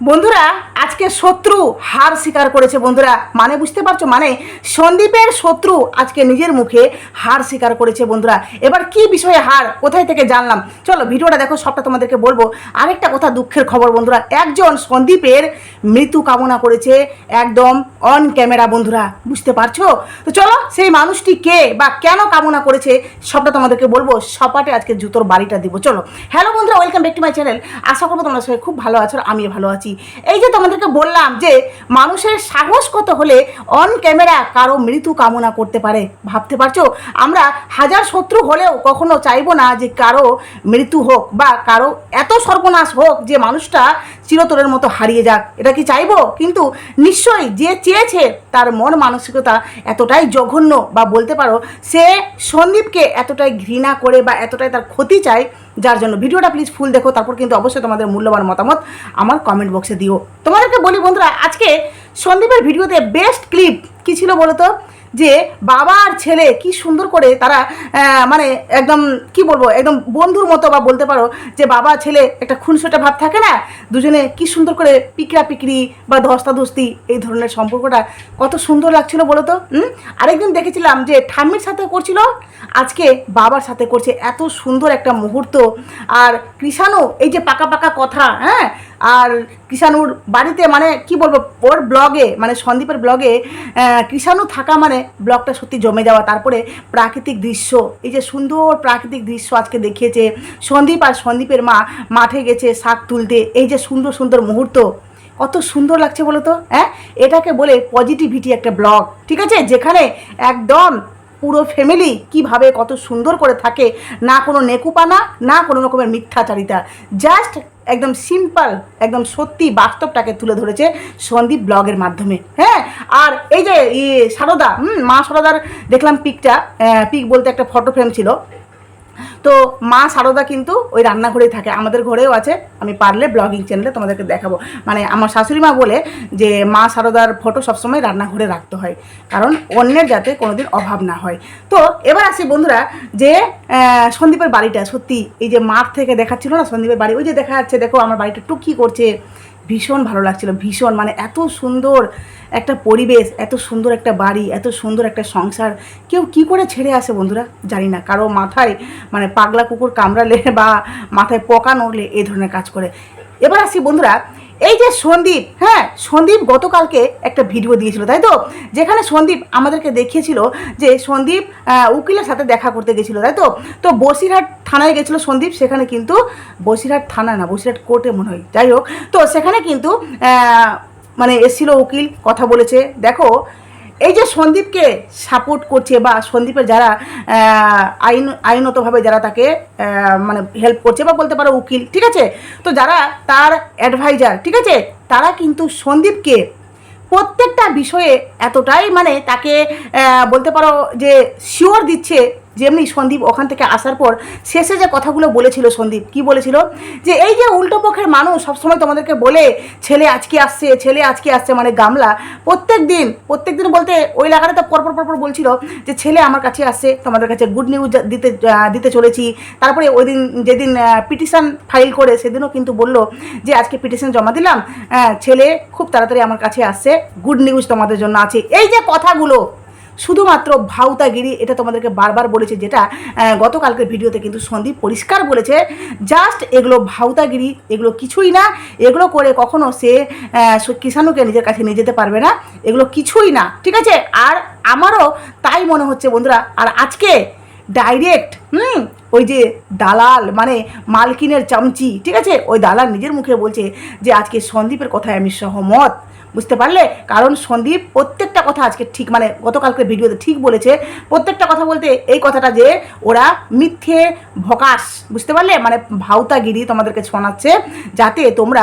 বন্ধুরা, আজকে শত্রু হার স্বীকার করেছে বন্ধুরা। মানে বুঝতে পারছ? মানে সন্দীপের শত্রু আজকে নিজের মুখে হার স্বীকার করেছে বন্ধুরা। এবার কি বিষয়ে হার, কোথায় থেকে জানলাম? চলো, ভিডিওটা দেখো, সবটা তোমাদেরকে বলব। আরেকটা কথা দুঃখের খবর বন্ধুরা, একজন সন্দীপের মৃত্যু কামনা করেছে একদম অন ক্যামেরা বন্ধুরা। বুঝতে পারছ? তো চলো, সেই মানুষটি কে বা কেন কামনা করেছে, সবটা তোমাদেরকে বলব। সপাটে আজকে জুতোর বাড়িটা দিব। চলো। হ্যালো বন্ধুরা welcome back to my channel আশা করব তোমরা সবাই খুব ভালো আছো আমিও ভালো আছি। এই যে তোমাদেরকে বললাম যে, মানুষের সাহস কত হলে অন ক্যামেরা কারও মৃত্যু কামনা করতে পারে, ভাবতে পারছ? আমরা হাজার শত্রু হলেও কখনো চাইব না যে কারও মৃত্যু হোক বা কারও এত সর্বনাশ হোক যে মানুষটা চিরতরের মতো হারিয়ে যাক। এটা কি চাইব? কিন্তু নিশ্চয়ই যে চেয়েছে, তার মন মানসিকতা এতটাই জঘন্য। বা বলতে পারো, সে সন্দীপকে এতটাই ঘৃণা করে বা এতটাই তার ক্ষতি চায়, যার জন্য ভিডিওটা প্লিজ ফুল দেখো। তারপর কিন্তু অবশ্যই তোমাদের মূল্যবান মতামত আমার কমেন্ট বক্সে দিও। তোমাদেরকে বলি বন্ধুরা, আজকে সন্দীপের ভিডিওতে বেস্ট ক্লিপ কী ছিল বলো তো? যে বাবা আর ছেলে কি সুন্দর করে তারা মানে একদম, কি বলব, একদম বন্ধুর মতো বা বলতে পারো যে বাবা, ছেলে একটা খুনসুটা ভাব থাকে না? দুজনে কি সুন্দর করে পিকরা পিকরি বা ধস্তাধস্তি এই ধরনের সম্পর্কটা কত সুন্দর লাগছিল বলো তো? আরেকদিন দেখেছিলাম যে ঠাম্মির সাথে করছিল, আজকে বাবার সাথে করছে। এত সুন্দর একটা মুহূর্ত। আর কৃষাণু এই যে পাকা পাকা কথা হ্যাঁ? আর কৃষাণুর বাড়িতে মানে কি বলব, ওর ব্লগে মানে সন্দীপের ব্লগে কৃষাণু থাকা মানে ব্লগটা সত্যি জমে যাওয়া। তারপরে প্রাকৃতিক দৃশ্য, এই যে সুন্দর প্রাকৃতিক দৃশ্য আজকে দেখিয়েছে সন্দীপ আর সন্দীপের মা, মাঠে গেছে শাক তুলতে। এই যে সুন্দর সুন্দর মুহূর্ত, কত সুন্দর লাগছে বলো তো হ্যাঁ? এটাকে বলে পজিটিভিটি একটা ব্লগ ঠিক আছে? যেখানে একদম পুরো ফ্যামিলি কীভাবে কত সুন্দর করে থাকে, না কোনো নেকুপানা, না কোনো রকমের মিথ্যাচারিতা। জাস্ট একদম সিম্পল একদম সত্যি বাস্তবটাকে তুলে ধরেছে সন্দীপ ব্লগের মাধ্যমে হ্যাঁ? আর এই যে হুম, মা সারদার দেখলাম পিকটা পিক বলতে একটা ফটো ফ্রেম ছিল। তো মা সারদা কিন্তু ওই রান্নাঘরেই থাকে, আমাদের ঘরেও আছে। আমি পারলে ব্লগিং চ্যানেলে তোমাদেরকে দেখাবো। মানে আমার শাশুড়ি মা বলে যে মা সারদার ফটো সবসময় রান্নাঘরে রাখতে হয়, কারণ অন্যের যাতে কোনোদিন অভাব না হয়। তো এবার আসি বন্ধুরা যে সন্দীপের বাড়িটা, সত্যি, এই যে মাঠ থেকে দেখাচ্ছিল না সন্দীপের বাড়ি, ওই যে দেখা যাচ্ছে, দেখো আমার বাড়িটা টুকি করছে। ভীষণ ভালো লাগছিল, ভীষণ মানে এত সুন্দর একটা পরিবেশ, এত সুন্দর একটা বাড়ি, এত সুন্দর একটা সংসার। কেউ কি করে ছেড়ে আসে বন্ধুরা? জানি না, কারও মাথায় মানে পাগলা কুকুর কামড়ালে বা মাথায় পকা নড়লে এই ধরনের কাজ করে। এবার আসি বন্ধুরা এই যে সন্দীপ হ্যাঁ সন্দীপ গতকালকে একটা ভিডিও দিয়েছিল, তাই তো? যেখানে সন্দীপ আমাদেরকে দেখিয়েছিল যে সন্দীপ উকিলের সাথে দেখা করতে গেছিল, তাই তো? তো বসিরহাট থানায় গেছিল সন্দীপ, সেখানে কিন্তু, বসিরহাট থানা না, বসিরহাট কোর্টে মনে হয়, যাই হোক। তো সেখানে কিন্তু মানে এসেছিল উকিল, কথা বলেছে। দেখো এই যে সন্দীপকে সাপোর্ট করছে বা সন্দীপের যারা আইন, আইনতভাবে যারা তাকে মানে হেল্প করছে বা বলতে পারো উকিল, ঠিক আছে? তো যারা তার অ্যাডভাইজার ঠিক আছে? তারা কিন্তু সন্দীপকে প্রত্যেকটা বিষয়ে এতটাই মানে তাকে বলতে পারো যে শিওর দিচ্ছে যেমনি সন্দীপ ওখান থেকে আসার পর শেষে যে কথাগুলো বলেছিল সন্দীপ, কি বলেছিল? যে এই যে উল্টো পক্ষের মানুষ সবসময় তোমাদেরকে বলে, ছেলে আজকে আসছে, ছেলে আজকে আসছে মানে গামলা, প্রত্যেক দিন প্রত্যেক দিন বলতে ওই লাগাতে তো পরপর পরপর বলছিল যে ছেলে আমার কাছে আসছে, তোমাদের কাছে গুড নিউজ দিতে দিতে চলেছি। তারপরে ওই দিন যেদিন পিটিশন ফাইল করে সেদিনও কিন্তু বলল যে আজকে পিটিশন জমা দিলাম ছেলে খুব তাড়াতাড়ি আমার কাছে আসছে গুড নিউজ তোমাদের জন্য আছে। এই যে কথাগুলো শুধুমাত্র ভাউতাগিরি, এটা তোমাদেরকে বারবার বলেছে, যেটা গতকালকের ভিডিওতে কিন্তু সন্দীপ পরিষ্কার বলেছে, জাস্ট এগুলো ভাউতাগিরি, এগুলো কিছুই না, এগুলো করে কখনো সে কিষাণুকে নিজের কাছে নিয়ে যেতে পারবে না, এগুলো কিছুই না। ঠিক আছে? আর আমারও তাই মনে হচ্ছে বন্ধুরা, আর আজকে ডাইরেক্ট হুম, ওই যে দালাল মানে মালকিনের চামচি, ঠিক আছে? ওই দালাল নিজের মুখে বলছে যে, আজকে সন্দীপের কথায় আমি সহমত। বুঝতে পারলে? কারণ সন্দীপ প্রত্যেকটা কথা আজকে ঠিক মানে গতকালকে ভিডিওতে ঠিক বলেছে। প্রত্যেকটা কথা বলতে এই কথাটা যে ওরা মিথ্যে, ভকাস, বুঝতে পারলে? মানে ভাউতাগিরি তোমাদেরকে শোনাচ্ছে, যাতে তোমরা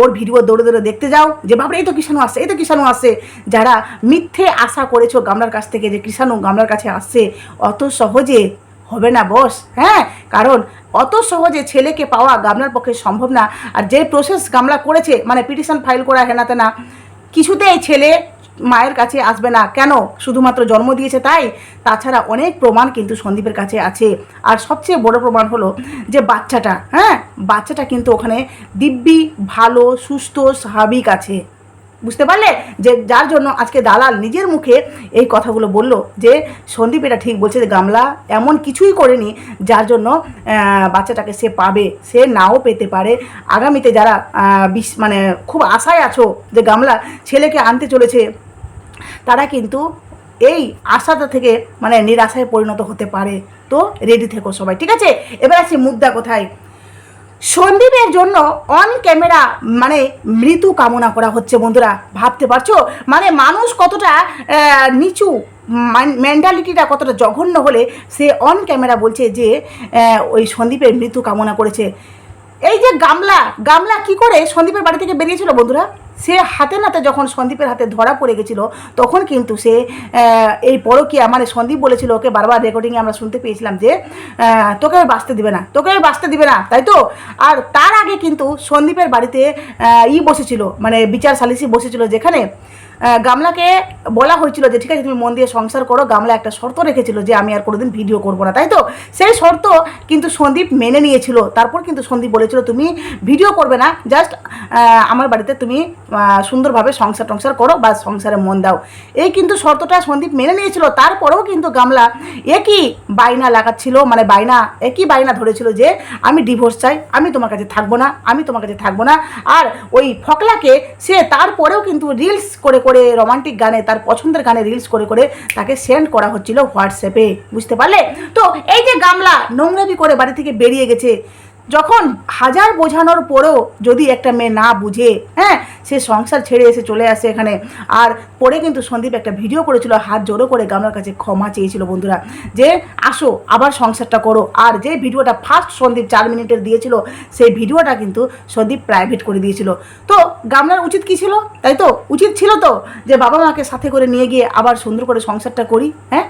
ওর ভিডিও দৌড়ে দৌড়ে দেখতে যাও। যে ভাবরে এই তো কিষাণু আসছে, এই তো কিষাণু আসছে। যারা মিথ্যে আশা করেছ গামলার কাছ থেকে যে কৃষাণু গামলার কাছে আসছে, অত সহজে হবে না বস হ্যাঁ? কারণ অত সহজে ছেলেকে পাওয়া গামলার পক্ষে সম্ভব না। আর যে প্রসেস গামলা করেছে মানে পিটিশন ফাইল করা হেনাতে না কিছুতেই ছেলে মায়ের কাছে আসবে না। কেন? শুধুমাত্র জন্ম দিয়েছে তাই। তাছাড়া অনেক প্রমাণ কিন্তু সন্দীপের কাছে আছে। আর সবচেয়ে বড় প্রমাণ হলো যে বাচ্চাটা হ্যাঁ? বাচ্চাটা কিন্তু ওখানে দিব্যি, ভালো, সুস্থ, স্বাভাবিক আছে। বুঝতে পারলে? যে যার জন্য আজকে দালাল নিজের মুখে এই কথাগুলো বলল, যে সন্দীপ এটা ঠিক বলছে যে গামলা এমন কিছুই করেনি যার জন্য বাচ্চাটাকে সে পাবে, সে নাও পেতে পারে। আগামীতে যারা বিশ- মানে খুব আশায় আছো যে গামলা ছেলেকে আনতে চলেছে, তারা কিন্তু এই আশাটা থেকে মানে নিরাশায় পরিণত হতে পারে। তো রেডি থেকো সবাই, ঠিক আছে? এবার আসি মুদ্রা কোথায়? সন্দীপের জন্য অন ক্যামেরা মানে মৃত্যু কামনা করা হচ্ছে বন্ধুরা, ভাবতে পারছ? মানে মানুষ কতটা নিচু মেন্টালিটিটা কতটা জঘন্য হলে সে অন ক্যামেরা বলছে যে ওই সন্দীপের মৃত্যু কামনা করেছে। এই যে গামলা গামলা কি করে সন্দীপের বাড়ি থেকে বেরিয়েছিল বন্ধুরা? সে হাতে নাতে যখন সন্দীপের হাতে ধরা পড়ে গেছিল, তখন কিন্তু সে এই পরকিয়া মানে সন্দীপ বলেছিল ওকে বারবার রেকর্ডিংয়ে আমরা শুনতে পেয়েছিলাম যে তোকে বাঁচতে দিবে না, তোকে বাঁচতে দিবে না, তাই তো? আর তার আগে কিন্তু সন্দীপের বাড়িতে ই বসেছিল মানে বিচার সালিসি বসেছিল যেখানে গামলাকে বলা হয়েছিল যে, ঠিক আছে, তুমি মন দিয়ে সংসার করো। গামলা একটা শর্ত রেখেছিল যে, আমি আর কোনোদিন ভিডিও করব না। তাই তো? সেই শর্ত কিন্তু সন্দীপ মেনে নিয়েছিল। তারপর কিন্তু সন্দীপ বলেছিল, তুমি ভিডিও করবে না, জাস্ট আমার বাড়িতে তুমি সুন্দরভাবে সংসার টংসার করো বা সংসারে মন দাও। এই কিন্তু শর্তটা সন্দীপ মেনে নিয়েছিল। তারপরেও কিন্তু গামলা একই বাইনা লাগাচ্ছিল মানে বাইনা একই বাইনা ধরেছিল যে, আমি ডিভোর্স চাই, আমি তোমার কাছে থাকব না, আমি তোমার কাছে থাকব না। আর ওই ফকলাকে সে তারপরেও কিন্তু রিলস করে করে রোমান্টিক গানে, তার পছন্দের গানে রিলস করে করে তাকে সেন্ড করা হচ্ছিল হোয়াটসঅ্যাপে। বুঝতে পারলে? তো এই যে গামলা, নোংরামি করে বাড়ি থেকে বেরিয়ে গেছে। যখন হাজার বোঝানোর পরেও যদি একটা মেয়ে না বুঝে হ্যাঁ সে সংসার ছেড়ে এসে চলে আসে এখানে। আর পরে কিন্তু সন্দীপ একটা ভিডিও করেছিল, হাত জোড়ো করে গামলার কাছে ক্ষমা চেয়েছিল বন্ধুরা, যে আসো, আবার সংসারটা করো। আর যে ভিডিওটা ফার্স্ট সন্দীপ চার মিনিটের দিয়েছিল, সেই ভিডিওটা কিন্তু সন্দীপ প্রাইভেট করে দিয়েছিল। তো গামলার উচিত কি ছিল? তাই তো? উচিত ছিল তো যে বাবা মাকে সাথে করে নিয়ে গিয়ে আবার সুন্দর করে সংসারটা করি হ্যাঁ?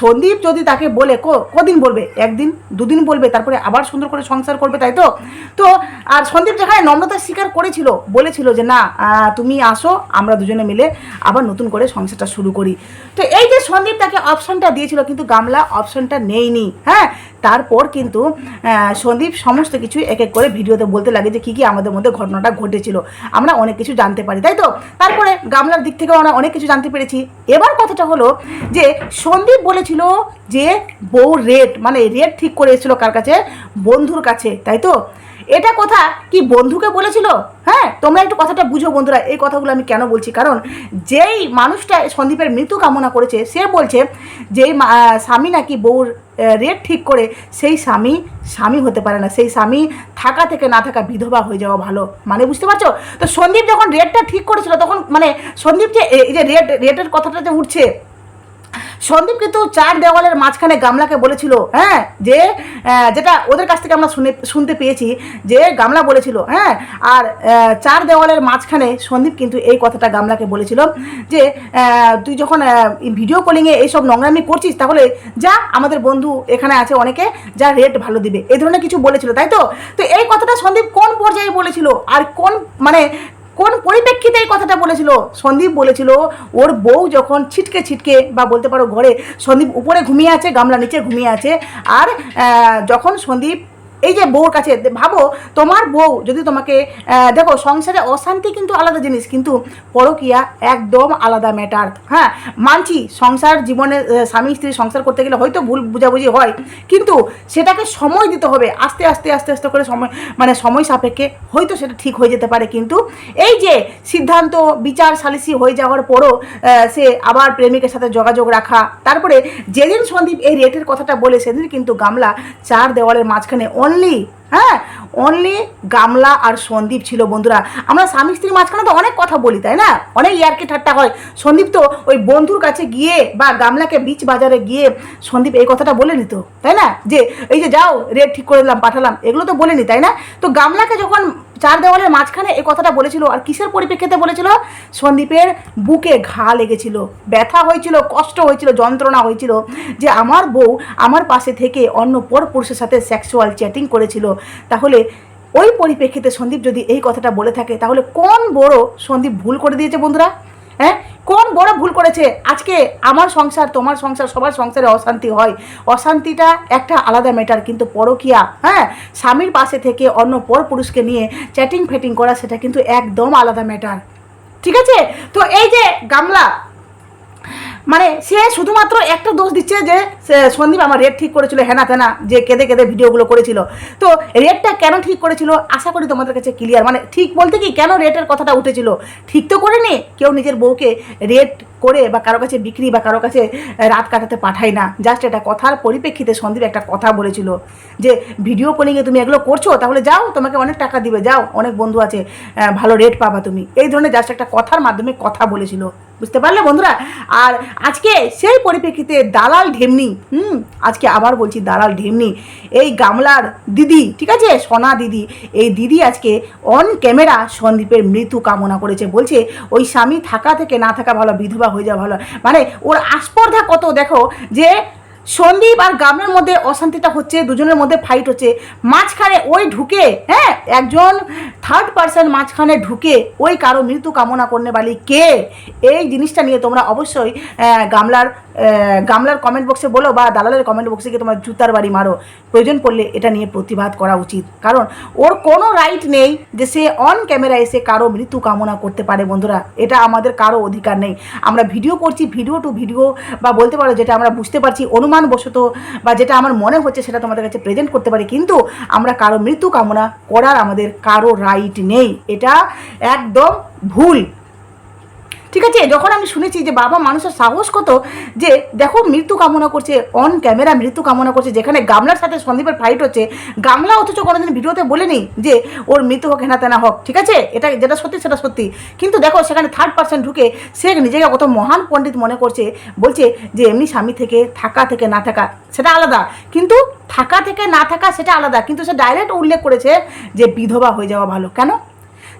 সন্দীপ যদি তাকে বলে কদিন বলবে? একদিন? দুদিন বলবে? তারপরে আবার সুন্দর করে সংসার করবে তাই তো? তো, আর সন্দীপ যেখানে নম্রতা স্বীকার করেছিল, বলেছিল যে না তুমি আসো, আমরা দুজনে মিলে আবার নতুন করে সংসারটা শুরু করি। তো এই যে সন্দীপ তাকে অপশনটা দিয়েছিল, কিন্তু গামলা অপশনটা নেইনি হ্যাঁ তারপর কিন্তু সন্দীপ সমস্ত কিছু এক এক করে ভিডিওতে বলতে লাগে যে কী কী আমাদের মধ্যে ঘটনাটা ঘটেছিল। আমরা অনেক কিছু জানতে পারি, তাই তো? তারপরে গামলার দিক থেকেও আমরা অনেক কিছু জানতে পেরেছি। এবার কথাটা হলো যে, সন্দীপ বলেছিল যে, বউ রেট মানে রেট ঠিক করে এসেছিল কার কাছে? বন্ধুর কাছে, তাই তো? এটা কথা কি বন্ধুকে বলেছিল? হ্যাঁ তোমরা একটু কথাটা বুঝো বন্ধুরা এই কথাগুলো আমি কেন বলছি? কারণ যেই মানুষটা সন্দীপের মৃত্যু কামনা করেছে সে বলছে আহ, স্বামী নাকি বউর রেট ঠিক করে সেই স্বামী স্বামী হতে পারে না সেই স্বামী থাকা থেকে না থাকা বিধবা হয়ে যাওয়া ভালো। মানে বুঝতে পারছ? তো সন্দীপ যখন রেটটা ঠিক করেছিল তখন মানে সন্দীপ যে এই যে রেট রেটের কথাটা যে উঠছে সন্দীপ কিন্তু চার দেওয়ালের মাঝখানে গামলাকে বলেছিল হ্যাঁ যে যেটা ওদের কাছ থেকে আমরা শুনে শুনতে পেয়েছি, যে গামলা বলেছিল হ্যাঁ আর চার দেওয়ালের মাঝখানে সন্দীপ কিন্তু এই কথাটা গামলাকে বলেছিল, যে তুই যখন ভিডিও কলিংয়ে এইসব নোংরামি করছিস, তাহলে যা, আমাদের বন্ধু এখানে আছে অনেকে, যা রেট ভালো দিবে। এই ধরনের কিছু বলেছিল, তাই তো? তো এই কথাটা সন্দীপ কোন পর্যায়ে বলেছিল? আর কোন মানে কোন পরিপ্রেক্ষিতে এই কথাটা বলেছিল? সন্দীপ বলেছিল, ওর বউ যখন ছিটকে ছিটকে বা বলতে পারো ঘরে, সন্দীপ উপরে ঘুমিয়ে আছে, গামলা নিচে ঘুমিয়ে আছে, আর যখন সন্দীপ এই যে বউর কাছে ভাবো তোমার বউ যদি তোমাকে দেখো সংসারে অশান্তি কিন্তু আলাদা জিনিস, কিন্তু পরকিয়া একদম আলাদা ম্যাটার হ্যাঁ? মানছি সংসার জীবনে স্বামী স্ত্রী সংসার করতে গেলে হয়তো ভুল বুঝাবুঝি হয়, কিন্তু সেটাকে সময় দিতে হবে, আস্তে আস্তে আস্তে আস্তে করে সময় মানে সময় সাপেক্ষে হয়তো সেটা ঠিক হয়ে যেতে পারে, কিন্তু এই যে সিদ্ধান্ত, বিচার, সালিসি হয়ে যাওয়ার পরও সে আবার প্রেমিকের সাথে যোগাযোগ রাখা, তারপরে যেদিন সন্দীপ এই রেটের কথাটা বলে, সেদিন কিন্তু গামলা চার দেওয়ালের মাঝখানে অনলি হ্যাঁ? অনলি গামলা আর সন্দীপ ছিল বন্ধুরা। আমরা স্বামী স্ত্রীর মাঝখানে তো অনেক কথা বলি, তাই না? অনেক ইয়ারকে ঠাট্টা হয়। সন্দীপ তো ওই বন্ধুর কাছে গিয়ে বা গামলাকে বিচ বাজারে গিয়ে সন্দীপ এই কথাটা বলে নিত তাই না? যে, এই যে যাও রেট ঠিক করে দিলাম, পাঠালাম। এগুলো তো বলে বলেনি, তাই না? তো গামলাকে যখন চার দেওয়ালের মাঝখানে এই কথাটা বলেছিল আর কিসের পরিপ্রেক্ষিতে বলেছিল? সন্দীপের বুকে ঘা লেগেছিল, ব্যথা হয়েছিল, কষ্ট হয়েছিল, যন্ত্রণা হয়েছিল যে আমার বউ আমার পাশে থেকে অন্য পর পুরুষের সাথে সেক্সুয়াল চ্যাটিং করেছিল। তাহলে ওই পরিপ্রেক্ষিতে সন্দীপ যদি এই কথাটা বলে থাকে, তাহলে কোন বড় সন্দীপ ভুল করে দিয়েছে বন্ধুরা? হ্যাঁ? কোন বড় ভুল করেছে? আজকে আমার সংসার, তোমার সংসার, সবার সংসারে অশান্তি হয়। অশান্তিটা একটা আলাদা ম্যাটার কিন্তু পরকিয়া হ্যাঁ? স্বামীর পাশে থেকে অন্য পর পুরুষকে নিয়ে চ্যাটিং ফেটিং করা, সেটা কিন্তু একদম আলাদা ম্যাটার ঠিক আছে? তো এই যে গামলা মানে সে শুধুমাত্র একটা দোষ দিচ্ছে যে সন্দীপ আমার রেট ঠিক করেছিল, হেনা তেনা, যে কেঁদে কেঁদে ভিডিওগুলো করেছিল। তো রেটটা কেন ঠিক করেছিল? আশা করি তোমাদের কাছে ক্লিয়ার মানে ঠিক বলতে কি, কেন রেটের কথাটা উঠেছিল? ঠিক তো করেনি, কেউ নিজের বউকে রেট করে বা কারও কাছে বিক্রি বা কারও কাছে রাত কাটাতে পাঠায় না। জাস্ট এটা কথার পরিপ্রেক্ষিতে সন্দীপ একটা কথা বলেছিল যে ভিডিও কলিংয়ে তুমি এগুলো করছ, তাহলে যাও, তোমাকে অনেক টাকা দিবে, যাও, অনেক বন্ধু আছে ভালো রেট পাবা তুমি। এই ধরনের জাস্ট একটা কথার মাধ্যমে কথা বলেছিল। বুঝতে পারলে বন্ধুরা? আর আজকে সেই পরিপ্রেক্ষিতে দালাল ঢেমনি, হুম, আজকে আবার বলছি দালাল ঢেমনি, এই গামলার দিদি, ঠিক আছে? সোনা দিদি। এই দিদি আজকে অন ক্যামেরা সন্দীপের মৃত্যু কামনা করেছে। বলছে, ওই স্বামী থাকা থেকে না থাকা ভালো, বিধবা হয়ে যাওয়া ভালো। মানে ওর আস্পর্ধা কত, দেখো? যে সন্দীপ আর গ্রামের মধ্যে অশান্তিটা হচ্ছে, দুজনের মধ্যে ফাইট হচ্ছে। মাঝখানে ওই ঢুকে হ্যাঁ একজন থার্ড পার্সন মাঝখানে ঢুকে, ওই কারও মৃত্যু কামনা করনে বালি কে? এই জিনিসটা নিয়ে তোমরা অবশ্যই গামলার গামলার কমেন্ট বক্সে বলো বা দালালের কমেন্ট বক্সে গিয়ে তোমরা জুতার বাড়ি মারো। প্রয়োজন পড়লে এটা নিয়ে প্রতিবাদ করা উচিত। কারণ ওর কোনো রাইট নেই যে সে অন ক্যামেরা এসে কারও মৃত্যু কামনা করতে পারে, বন্ধুরা। এটা আমাদের কারও অধিকার নেই। আমরা ভিডিও করছি ভিডিও টু ভিডিও বা বলতে পারো যেটা আমরা বুঝতে পারছি, অনুমান বশত বা যেটা আমার মনে হচ্ছে সেটা তোমাদের কাছে প্রেজেন্ট করতে পারি, কিন্তু আমরা কারও মৃত্যু কামনা করার আমাদের কারও রাইট নেই। এটা একদম ভুল। ঠিক আছে? যখন আমি শুনেছি যে বাবা মানুষের সাহস কত যে দেখো মৃত্যু কামনা করছে অন ক্যামেরা মৃত্যু কামনা করছে, যেখানে গামলার সাথে সন্দীপের ফাইট হচ্ছে, গামলা অথচ কোনোদিন ভিডিওতে বলেনি যে ওর মৃত্যু হোক, হেনা তেনা হোক, ঠিক আছে? এটা যেটা সত্যি, সেটা সত্যি। কিন্তু দেখো সেখানে থার্ড পার্সন ঢুকে সে নিজেকে কত মহান পণ্ডিত মনে করছে, বলছে যে এমনি স্বামী থেকে, থাকা থেকে, না থাকা, সেটা আলাদা। কিন্তু থাকা থেকে, না থাকা, সেটা আলাদা। কিন্তু সে ডাইরেক্ট উল্লেখ করেছে যে বিধবা হয়ে যাওয়া ভালো। কেন?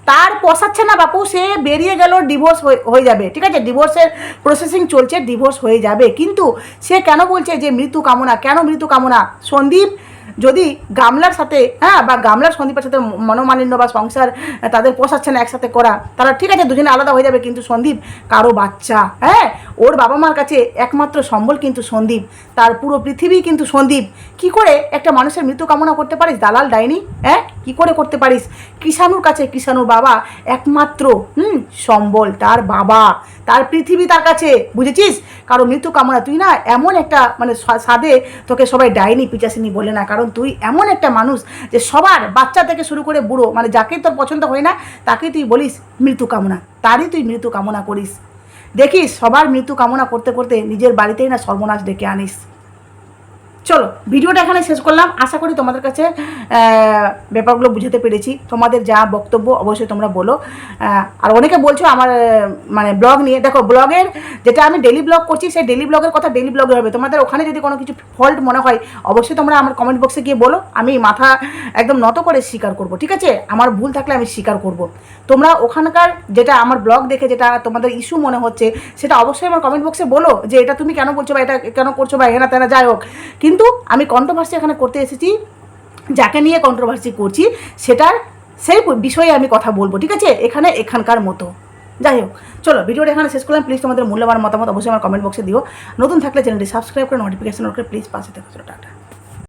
তার পোষাচ্ছে না বাপু, সে বেরিয়ে গেল ডিভোর্স হয়ে যাবে, ঠিক আছে? ডিভোর্সের প্রসেসিং চলছে ডিভোর্স হয়ে যাবে। কিন্তু সে কেন বলছে যে মৃত্যু কামনা? কেন মৃত্যু কামনা? সন্দীপ যদি গামলার সাথে হ্যাঁ বা গামলার সন্দীপের সাথে মনোমালিন্য বা সংসার, তাদের পোষাচ্ছে না একসাথে করা তারা ঠিক আছে, দুজনে আলাদা হয়ে যাবে। কিন্তু সন্দীপ কারও বাচ্চা হ্যাঁ? ওর বাবা মার কাছে একমাত্র সম্বল কিন্তু সন্দীপ। তার পুরো পৃথিবী কিন্তু সন্দীপ। কি করে একটা মানুষের মৃত্যু কামনা করতে পারিস? দালাল, ডাইনি হ্যাঁ? কি করে করতে পারিস? কিষাণুর কাছে, কিষাণুর বাবা একমাত্র, হুম, সম্বল, তার বাবা, তার পৃথিবী তার কাছে, বুঝেছিস? কারও মৃত্যু কামনা, তুই না এমন একটা মানে সাদে তোকে সবাই ডাইনি পিচাসিনি বলে না, কারণ তুই এমন একটা মানুষ যে সবার বাচ্চা থেকে শুরু করে বুড়ো মানে যাকেই তোর পছন্দ হয় না তাকেই তুই বলিস মৃত্যু কামনা, তারই তুই মৃত্যু কামনা করিস। দেখিস, সবার মৃত্যু কামনা করতে করতে নিজের বাড়িতেই না সর্বনাশ ডেকে আনিস। চলো, ভিডিওটা এখানে শেষ করলাম। আশা করি তোমাদের কাছে ব্যাপারগুলো বুঝাতে পেরেছি। তোমাদের যা বক্তব্য অবশ্যই তোমরা বলো। আর অনেকে বলছো আমার মানে ব্লগ নিয়ে। দেখো, ব্লগের যেটা আমি ডেলি ব্লগ করছি, সেই ডেলি ব্লগের কথা ডেলি ব্লগে হবে। তোমাদের ওখানে যদি কোনো কিছু ফল্ট মনে হয়, অবশ্যই তোমরা আমার কমেন্ট বক্সে গিয়ে বলো। আমি মাথা একদম নত করে স্বীকার করব, ঠিক আছে? আমার ভুল থাকলে আমি স্বীকার করব। তোমরা ওখানকার যেটা আমার ব্লগ দেখে, যেটা তোমাদের ইস্যু মনে হচ্ছে, সেটা অবশ্যই আমার কমেন্ট বক্সে বলো যে, এটা তুমি কেন বলছো বা এটা কেন করছ বা এনা তেনা যাই হোক। কিন্তু আমি কন্ট্রোভার্সি এখানে করতে এসেছি, যাকে নিয়ে কন্ট্রোভার্সি করছি, সেটার সেই বিষয়ে আমি কথা বলব, ঠিক আছে? এখানে এখানকার মতো। যাই হোক, চলো, ভিডিওটা এখানে শেষ করলাম। প্লিজ তোমাদের মূল্যবান মতামত অবশ্যই আমার কমেন্ট বক্সে দিও। নতুন থাকলে চ্যানেলটি সাবস্ক্রাইব করে নোটিফিকেশন করে প্লিজ পাশে থেকে চলো টাটা।